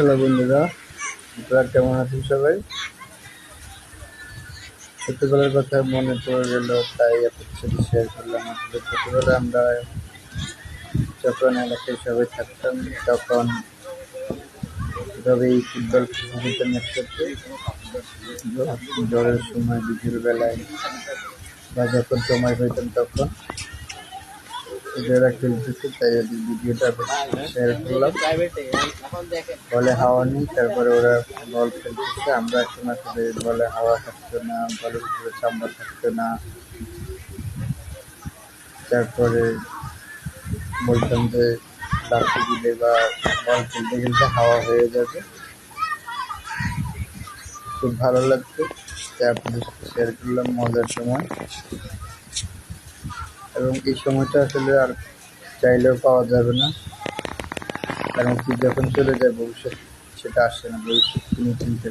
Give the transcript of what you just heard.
Hello বন্ধুরা, আপনারা কেমন আছেন সবাই? ছোটবেলার কথা মনে পড়ে গেল, তাই আপনার সাথে শেয়ার করলাম। আসলে ছোটবেলায় আমরা যখন এলাকায় সবাই থাকতাম, তখন এভাবেই ফুটবল খেলে যেতাম একসাথে জ্বরের সময় বিকেল বেলায় বা যখন সময় পেতাম তখন যারা খেলতেছে তাই ওদের ভিডিওটা শেয়ার করলাম। বলে হাওয়া নেই, তারপরে ওরা বল খেলতেছে। আমরা এখন আসলে বলে হাওয়া থাকতো না বলের উপরে চামড়া থাকতো না। তারপরে বলতাম যে লাফি দিলে বা বল খেলতে খেলতে হাওয়া হয়ে যাবে। খুব ভালো লাগতো তাই শেয়ার করলাম মজার সময়। এবং এই সময়টা আসলে আর চাইলেও পাওয়া যাবে না। কারণ কি, যখন চলে যায় ভবিষ্যৎ, সেটা আসে না, ভবিষ্যৎ তুমি চিনতে